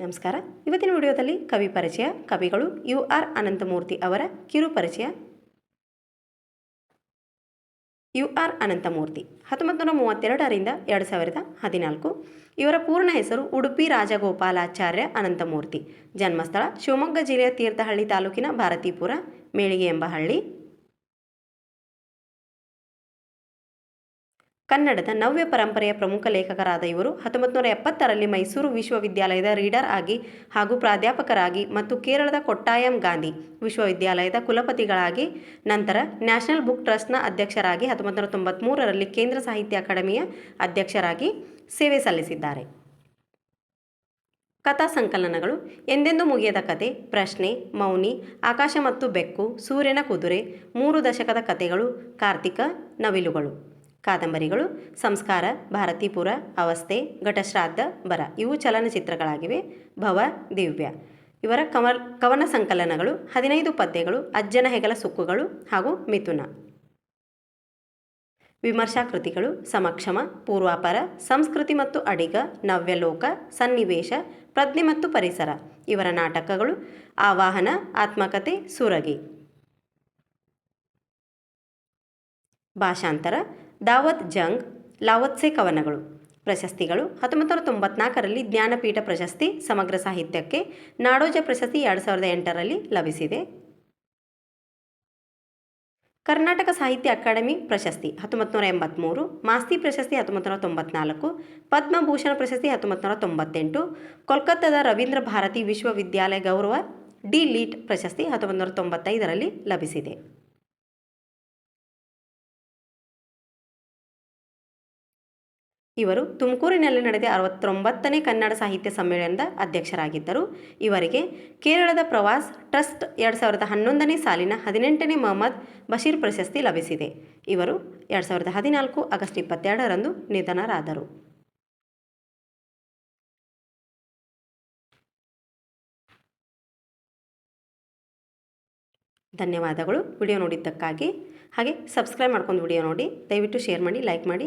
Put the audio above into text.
ನಮಸ್ಕಾರ. ಇವತ್ತಿನ ವಿಡಿಯೋದಲ್ಲಿ ಕವಿ ಪರಿಚಯ, ಕವಿಗಳು ಯು ಆರ್ ಅನಂತಮೂರ್ತಿ ಅವರ ಕಿರು ಪರಿಚಯ. ಯು ಆರ್ ಅನಂತಮೂರ್ತಿ, ಹತ್ತೊಂಬತ್ತು ನೂರ ಮೂವತ್ತೆರಡರಿಂದ ಎರಡು ಸಾವಿರದ ಹದಿನಾಲ್ಕು. ಇವರ ಪೂರ್ಣ ಹೆಸರು ಉಡುಪಿ ರಾಜಗೋಪಾಲಾಚಾರ್ಯ ಅನಂತಮೂರ್ತಿ. ಜನ್ಮಸ್ಥಳ ಶಿವಮೊಗ್ಗ ಜಿಲ್ಲೆಯ ತೀರ್ಥಹಳ್ಳಿ ತಾಲೂಕಿನ ಭಾರತೀಪುರ, ಮೇಳಿಗೆ ಎಂಬ ಹಳ್ಳಿ ಕನ್ನಡದ ನವ್ಯ ಪರಂಪರೆಯ ಪ್ರಮುಖ ಲೇಖಕರಾದ ಇವರು ಹತ್ತೊಂಬತ್ತು ನೂರ ಎಪ್ಪತ್ತರಲ್ಲಿ ಮೈಸೂರು ವಿಶ್ವವಿದ್ಯಾಲಯದ ರೀಡರ್ ಆಗಿ ಹಾಗೂ ಪ್ರಾಧ್ಯಾಪಕರಾಗಿ ಮತ್ತು ಕೇರಳದ ಕೊಟ್ಟಾಯಂ ಗಾಂಧಿ ವಿಶ್ವವಿದ್ಯಾಲಯದ ಕುಲಪತಿಗಳಾಗಿ, ನಂತರ ನ್ಯಾಷನಲ್ ಬುಕ್ ಟ್ರಸ್ಟ್ನ ಅಧ್ಯಕ್ಷರಾಗಿ ಹತ್ತೊಂಬತ್ತು ನೂರ ಕೇಂದ್ರ ಸಾಹಿತ್ಯ ಅಕಾಡೆಮಿಯ ಅಧ್ಯಕ್ಷರಾಗಿ ಸೇವೆ ಸಲ್ಲಿಸಿದ್ದಾರೆ. ಕಥಾ ಸಂಕಲನಗಳು, ಎಂದೆಂದೂ ಮುಗಿಯದ ಕತೆ, ಪ್ರಶ್ನೆ, ಮೌನಿ, ಆಕಾಶ ಮತ್ತು ಬೆಕ್ಕು, ಸೂರ್ಯನ ಕುದುರೆ, ಮೂರು ದಶಕದ ಕಥೆಗಳು ಕಾರ್ತಿಕ, ನವಿಲುಗಳು. ಕಾದಂಬರಿಗಳು, ಸಂಸ್ಕಾರ, ಭಾರತೀಪುರ, ಅವಸ್ಥೆ, ಘಟಶ್ರಾದ್ದ, ಬರ ಇವು ಚಲನಚಿತ್ರಗಳಾಗಿವೆ. ಭವ, ದಿವ್ಯ. ಇವರ ಕವಲ್ ಕವನ ಸಂಕಲನಗಳು, ಹದಿನೈದು ಪದ್ಯಗಳು, ಅಜ್ಜನ ಹೆಗಲ ಸುಕ್ಕುಗಳು ಹಾಗೂ ಮಿಥುನ. ವಿಮರ್ಶಾ ಕೃತಿಗಳು, ಸಮಕ್ಷಮ, ಪೂರ್ವಾಪರ, ಸಂಸ್ಕೃತಿ ಮತ್ತು ಅಡಿಗ, ನವ್ಯಲೋಕ, ಸನ್ನಿವೇಶ, ಪ್ರಜ್ಞೆ ಮತ್ತು ಪರಿಸರ. ಇವರ ನಾಟಕಗಳು, ಆವಾಹನ, ಆತ್ಮಕತೆ, ಸುರಗಿ. ಭಾಷಾಂತರ, ದಾವತ್ ಜಂಗ್ ಲಾವತ್ಸೆ ಕವನಗಳು. ಪ್ರಶಸ್ತಿಗಳು ಹತ್ತೊಂಬತ್ತು ನೂರ ತೊಂಬತ್ನಾಲ್ಕರಲ್ಲಿ ಜ್ಞಾನಪೀಠ ಪ್ರಶಸ್ತಿ ಸಮಗ್ರ ಸಾಹಿತ್ಯಕ್ಕೆ ನಾಡೋಜ ಪ್ರಶಸ್ತಿ ಎರಡು ಸಾವಿರದ ಎಂಟರಲ್ಲಿ ಲಭಿಸಿದೆ. ಕರ್ನಾಟಕ ಸಾಹಿತ್ಯ ಅಕಾಡೆಮಿ ಪ್ರಶಸ್ತಿ ಹತ್ತೊಂಬತ್ತು ಎಂಬತ್ತ್ಮೂರು ಮಾಸ್ತಿ ಪ್ರಶಸ್ತಿ ಹತ್ತೊಂಬತ್ತು ನೂರ ತೊಂಬತ್ನಾಲ್ಕು, ಪದ್ಮಭೂಷಣ ಪ್ರಶಸ್ತಿ ಹತ್ತೊಂಬತ್ತು ನೂರ ತೊಂಬತ್ತೆಂಟು, ಕೋಲ್ಕತ್ತಾದ ರವೀಂದ್ರ ಭಾರತಿ ವಿಶ್ವವಿದ್ಯಾಲಯ ಗೌರವ ಡಿ ಲೀಟ್ ಪ್ರಶಸ್ತಿ ಹತ್ತೊಂಬತ್ತು ನೂರ ತೊಂಬತ್ತೈದರಲ್ಲಿ ಲಭಿಸಿದೆ. ಇವರು ತುಮಕೂರಿನಲ್ಲಿ ನಡೆದ ಅರವತ್ತೊಂಬತ್ತನೇ ಕನ್ನಡ ಸಾಹಿತ್ಯ ಸಮ್ಮೇಳನದ ಅಧ್ಯಕ್ಷರಾಗಿದ್ದರು. ಇವರಿಗೆ ಕೇರಳದ ಪ್ರವಾಸ್ ಟ್ರಸ್ಟ್ ಎರಡು ಸಾವಿರದ ಹನ್ನೊಂದನೇ ಸಾಲಿನ ಹದಿನೆಂಟನೇ ಮೊಹಮ್ಮದ್ ಬಶೀರ್ ಪ್ರಶಸ್ತಿ ಲಭಿಸಿದೆ. ಇವರು ಎರಡು ಸಾವಿರದ ಹದಿನಾಲ್ಕು ಆಗಸ್ಟ್ ಇಪ್ಪತ್ತೆರಡರಂದು ನಿಧನರಾದರು. ಧನ್ಯವಾದಗಳು. ವಿಡಿಯೋ ನೋಡಿದ್ದಕ್ಕಾಗಿ ಹಾಗೆ ಸಬ್ಸ್ಕ್ರೈಬ್ ಮಾಡ್ಕೊಂಡು ವಿಡಿಯೋ ನೋಡಿ. ದಯವಿಟ್ಟು ಶೇರ್ ಮಾಡಿ, ಲೈಕ್ ಮಾಡಿ.